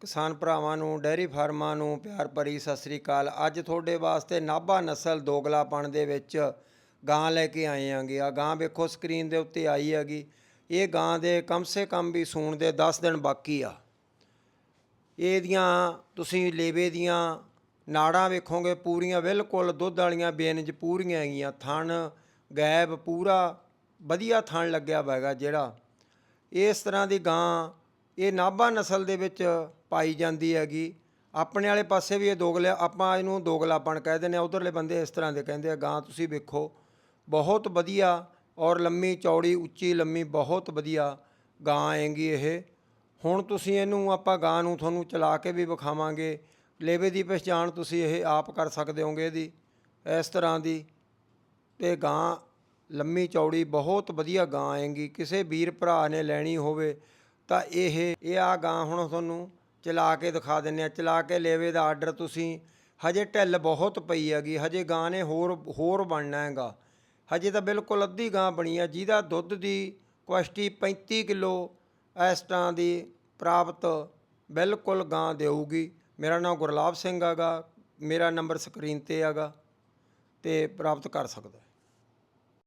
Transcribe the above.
ਕਿਸਾਨ ਭਰਾਵਾਂ ਨੂੰ ਡੈਰੀ ਫਾਰਮਾਂ ਨੂੰ ਪਿਆਰ ਭਰੀ ਸਤਿ ਸ੍ਰੀ ਅਕਾਲ। ਅੱਜ ਤੁਹਾਡੇ ਵਾਸਤੇ ਨਾਭਾ ਨਸਲ ਦੋਗਲਾਪਣ ਦੇ ਵਿੱਚ ਗਾਂ ਲੈ ਕੇ ਆਏ ਆਂਗੇ ਆ ਗਾਂ ਵੇਖੋ ਸਕਰੀਨ ਦੇ ਉੱਤੇ ਆਈ ਹੈਗੀ। ਇਹ ਗਾਂ ਦੇ ਕਮ ਸੇ ਕਮ ਵੀ ਸੂਣ ਦੇ 10 ਦਿਨ ਬਾਕੀ ਆ। ਇਹਦੀਆਂ ਤੁਸੀਂ ਲੇਵੇ ਦੀਆਂ ਨਾੜਾਂ ਵੇਖੋਗੇ, ਪੂਰੀਆਂ ਬਿਲਕੁਲ ਦੁੱਧ ਵਾਲੀਆਂ ਬੇਨਜ ਪੂਰੀਆਂ ਹੈਗੀਆਂ। ਥਣ ਗੈਬ ਪੂਰਾ ਵਧੀਆ ਥਣ ਲੱਗਿਆ ਵਾ ਜਿਹੜਾ। ਇਸ ਤਰ੍ਹਾਂ ਦੀ ਗਾਂ ਇਹ ਨਾਭਾ ਨਸਲ ਦੇ ਵਿੱਚ ਪਾਈ ਜਾਂਦੀ ਹੈਗੀ। ਆਪਣੇ ਵਾਲੇ ਪਾਸੇ ਵੀ ਇਹ ਦੋਗਲਾ, ਆਪਾਂ ਇਹਨੂੰ ਦੋਗਲਾਪਣ ਕਹਿ ਦਿੰਦੇ ਆ ਉਧਰਲੇ ਬੰਦੇ ਇਸ ਤਰ੍ਹਾਂ ਦੇ ਕਹਿੰਦੇ ਆ, ਗਾਂ ਤੁਸੀਂ ਵੇਖੋ, ਬਹੁਤ ਵਧੀਆ ਔਰ ਲੰਮੀ ਚੌੜੀ, ਉੱਚੀ, ਲੰਮੀ, ਬਹੁਤ ਵਧੀਆ ਗਾਂ ਆਏਗੀ ਇਹ। ਹੁਣ ਤੁਸੀਂ ਇਹਨੂੰ, ਆਪਾਂ ਗਾਂ ਨੂੰ ਤੁਹਾਨੂੰ ਚਲਾ ਕੇ ਵੀ ਵਿਖਾਵਾਂਗੇ। ਲੇਵੇ ਦੀ ਪਛਾਣ ਤੁਸੀਂ ਇਹ ਆਪ ਕਰ ਸਕਦੇ ਹੋਗੇ ਇਹਦੀ, ਇਸ ਤਰ੍ਹਾਂ ਦੀ। ਤੇ ਗਾਂ ਲੰਮੀ, ਚੌੜੀ, ਬਹੁਤ ਵਧੀਆ ਗਾਂ ਆਏਗੀ ਕਿਸੇ ਵੀਰ ਭਰਾ ਨੇ ਲੈਣੀ ਹੋਵੇ ਤਾਂ ਇਹ ਇਹ ਆ ਗਾਂ ਹੁਣ ਤੁਹਾਨੂੰ ਚਲਾ ਕੇ ਦਿਖਾ ਦਿੰਨੇ ਆ। ਚਲਾ ਕੇ ਲੇਵੇ ਦਾ ਆਰਡਰ ਤੁਸੀਂ। ਹਜੇ ਢਿੱਲ ਬਹੁਤ ਪਈ ਹੈਗੀ। ਹਜੇ ਗਾਂ ਨੇ ਹੋਰ ਹੋਰ ਬਣਨਾ ਹੈਗਾ। ਹਜੇ ਤਾਂ ਬਿਲਕੁਲ ਅੱਧੀ ਗਾਂ ਬਣੀ ਆ। ਜਿਹਦਾ ਦੁੱਧ ਦੀ ਕੁਆਸਟੀ 35 ਕਿਲੋ ਇਸ ਤਰ੍ਹਾਂ ਦੀ ਪ੍ਰਾਪਤ ਬਿਲਕੁਲ ਗਾਂ ਦੇਊਗੀ। ਮੇਰਾ ਨਾਮ ਗੁਰਲਾਬ ਸਿੰਘ ਹੈਗਾ। ਮੇਰਾ ਨੰਬਰ ਸਕਰੀਨ ਤੇ ਹੈਗਾ। ਤੇ ਪ੍ਰਾਪਤ ਕਰ ਸਕਦਾ